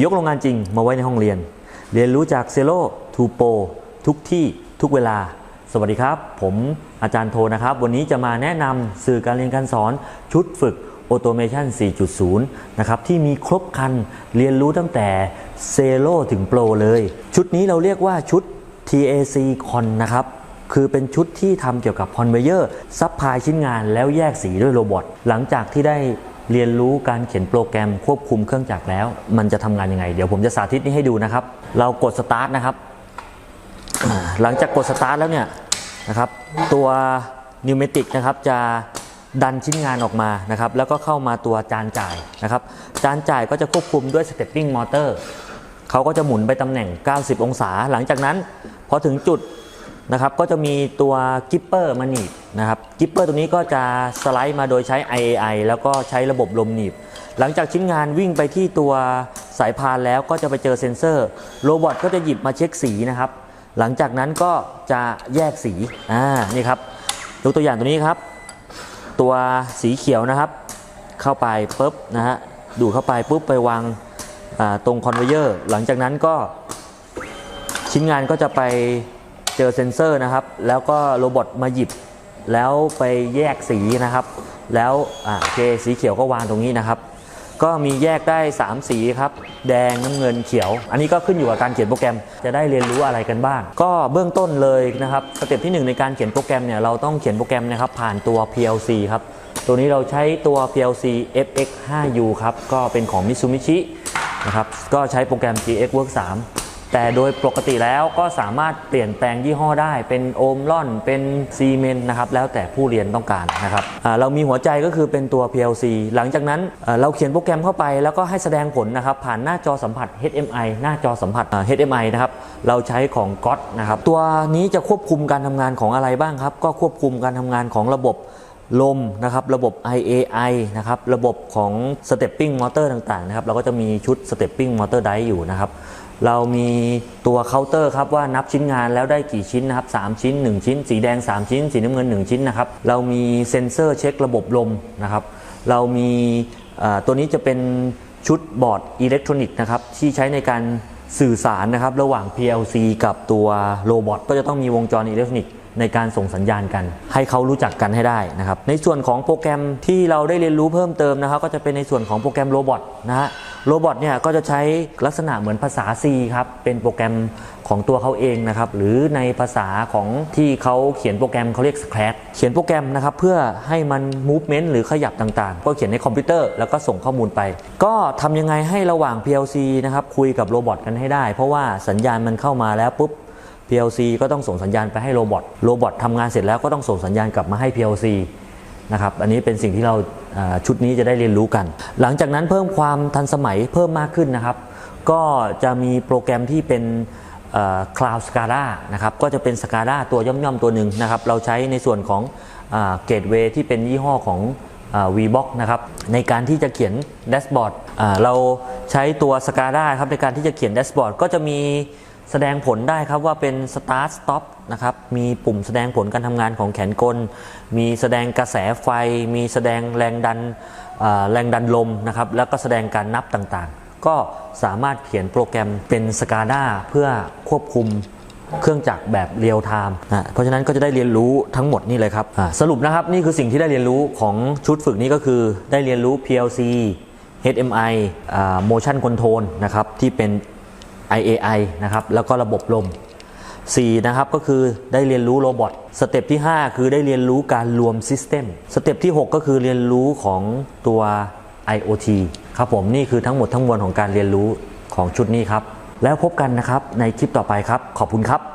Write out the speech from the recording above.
ยกโรงงานจริงมาไว้ในห้องเรียน เรียนรู้จากเซโ o ทูโปทุกที่ทุกเวลา สวัสดีครับ ผมอาจารย์โทนะครับ วันนี้จะมาแนะนำสื่อการเรียนการสอนชุดฝึก Automation 4.0 นะครับ ที่มีครบคันเรียนรู้ตั้งแต่เซโ o ถึงโปรเลย ชุดนี้เราเรียกว่าชุด TAC Con นะครับคือเป็นชุดที่ทำเกี่ยวกับ Conveyor ซับพลายชิ้นงานแล้วแยกสีด้วยโรบอทหลังจากที่ได้ เรียนรู้การเขียนโปรแกรมควบคุมเครื่องจักรแล้ว มันจะทำงานยังไง เดี๋ยวผมจะสาธิตนี้ให้ดูนะครับ เรากด Start นะครับ หลังจากกด Start แล้วเนี่ยนะครับ ตัวนิวเมติกนะครับจะดันชิ้นงานออกมานะครับ แล้วก็เข้ามาตัวจานจ่ายนะครับ จานจ่ายก็จะควบคุมด้วย Stepping Motor เขาก็จะหมุนไปตำแหน่ง 90 องศา หลังจากนั้นพอถึงจุด นะครับก็จะมีตัวกิปเปอร์มาหนีบนะครับกิปเปอร์ตัวนี้ก็จะสไลด์มาโดยใช้ IAI แล้วก็ใช้ระบบลมหนีบ หลังจากชิ้นงานวิ่งไปที่ตัวสายพานแล้วก็จะไปเจอเซ็นเซอร์โรบอทก็จะหยิบมาเช็คสีนะครับ หลังจากนั้นก็จะแยกสีอ่านี่ครับยกตัวอย่างตัวนี้ครับ ตัวสีเขียวนะครับ เข้าไปปุ๊บนะฮะดูเข้าไปปุ๊บไปวางตรงคอนเวเยอร์หลังจากนั้นก็ชิ้นงานก็จะไป เจอเซ็นเซอร์นะครับ แล้วก็โรบอทมาหยิบ แล้วไปแยกสีนะครับ แล้วอ่าโอเคสีเขียวก็วางตรงนี้นะครับ ก็มีแยกได้ 3 สีครับ แดงน้ำเงินเขียว อันนี้ก็ขึ้นอยู่กับการเขียนโปรแกรม จะได้เรียนรู้อะไรกันบ้าง ก็เบื้องต้นเลยนะครับสเต็ปที่ 1 ในการเขียนโปรแกรมเนี่ยเราต้องเขียนโปรแกรมนะครับผ่านตัว PLC ครับตัวนี้เราใช้ตัว PLC FX5U ครับก็เป็นของ Mitsubishi นะครับก็ใช้โปรแกรม GX Work 3 แต่โดยปกติแล้วก็สามารถเปลี่ยนแปลงยี่ห้อได้เป็นโอมลอนเป็นซีเมนนะครับแล้วแต่ผู้เรียนต้องการนะครับเรามีหัวใจก็คือเป็นตัว PLC หลังจากนั้นเราเขียนโปรแกรมเข้าไป แล้วก็ให้แสดงผลนะครับผ่านหน้าจอสัมผัส HMI หน้าจอสัมผัส HMI นะครับเราใช้ของ GOT นะครับตัวนี้จะควบคุมการทำงานของอะไรบ้างครับก็ควบคุมการทำงานของระบบลมนะครับระบบ IAI นะครับระบบของ Stepping Motor ต่างๆนะครับเราก็จะมีชุด Stepping Motor Dice อยู่นะครับ เรามีตัวเคาน์เตอร์ครับว่านับชิ้นงานแล้วได้กี่ชิ้นนะครับ3ชิ้น 1 ชิ้น สีแดง 3 ชิ้น สีน้ำเงิน 1 ชิ้นนะครับเรามีเซ็นเซอร์เช็คระบบลมนะครับเรามีตัวนี้จะเป็นชุดบอร์ดอิเล็กทรอนิกส์นะครับที่ใช้ในการสื่อสารนะครับระหว่าง PLC กับตัวโรบอทก็จะต้องมีวงจรอิเล็กทรอนิกส์ในการส่งสัญญาณกัน ให้เขารู้จักกันให้ได้นะครับในส่วนของโปรแกรมที่เราได้เรียนรู้เพิ่มเติมนะครับ ก็จะเป็นในส่วนของโปรแกรมโรบอทนะฮะ โรบอทเนี่ยก็จะใช้ลักษณะเหมือนภาษา C ครับ เป็นโปรแกรมของตัวเขาเองนะครับ หรือในภาษาของที่เขาเขียนโปรแกรมเขาเรียก Scratch เขียนโปรแกรมนะครับ เพื่อให้มัน movement หรือขยับต่างๆ ก็เขียนในคอมพิวเตอร์แล้วก็ส่งข้อมูลไป ก็ทำยังไงให้ระหว่าง PLC นะครับคุยกับโรบอทกันให้ได้ เพราะว่าสัญญาณมันเข้ามาแล้วปุ๊บ PLC ก็ต้องส่งสัญญาณไปให้โรบอท โรบอททำงานเสร็จแล้วก็ต้องส่งสัญญาณกลับมาให้ PLC นะครับอันนี้เป็นสิ่งที่เราชุดนี้จะได้เรียนรู้กัน หลังจากนั้นเพิ่มความทันสมัยเพิ่มมากขึ้นนะครับ ก็จะมีโปรแกรมที่เป็นเอ่อ Cloud SCADA นะครับก็จะเป็น SCADA ตัวย่อมๆตัวหนึ่งนะครับเราใช้ในส่วนของเกตเวย์ที่เป็นยี่ห้อของ VBox นะครับในการที่จะเขียนแดชบอร์ดเราใช้ตัว SCADA ครับในการที่จะเขียนแดชบอร์ดก็จะมี แสดงผลได้ครับว่าเป็น start stop นะครับมีปุ่มแสดงผลการทำงานของแขนกล มีแสดงกระแสไฟ มีแสดงแรงดันแรงดันลมนะครับแล้วก็แสดงการนับต่างๆ ก็สามารถเขียนโปรแกรมเป็น SCADA เพื่อควบคุมเครื่องจักรแบบเรียลไทม์นะเพราะฉะนั้นก็จะได้เรียนรู้ทั้งหมดนี่เลยครับ สรุปนะครับนี่คือสิ่งที่ได้เรียนรู้ของชุดฝึกนี้ก็คือได้เรียนรู้ PLC HMI motion control นะครับที่เป็น IAI นะครับแล้วก็ระบบลม 4 นะครับก็คือได้เรียนรู้โรบอทสเต็ปที่ 5 คือได้เรียนรู้การรวมซิสเต็มสเต็ปที่ 6 ก็คือเรียนรู้ของตัว IoT ครับผมนี่คือทั้งหมดทั้งมวลของการเรียนรู้ของชุดนี้ครับ แล้วพบกันนะครับในคลิปต่อไปครับ ขอบคุณครับ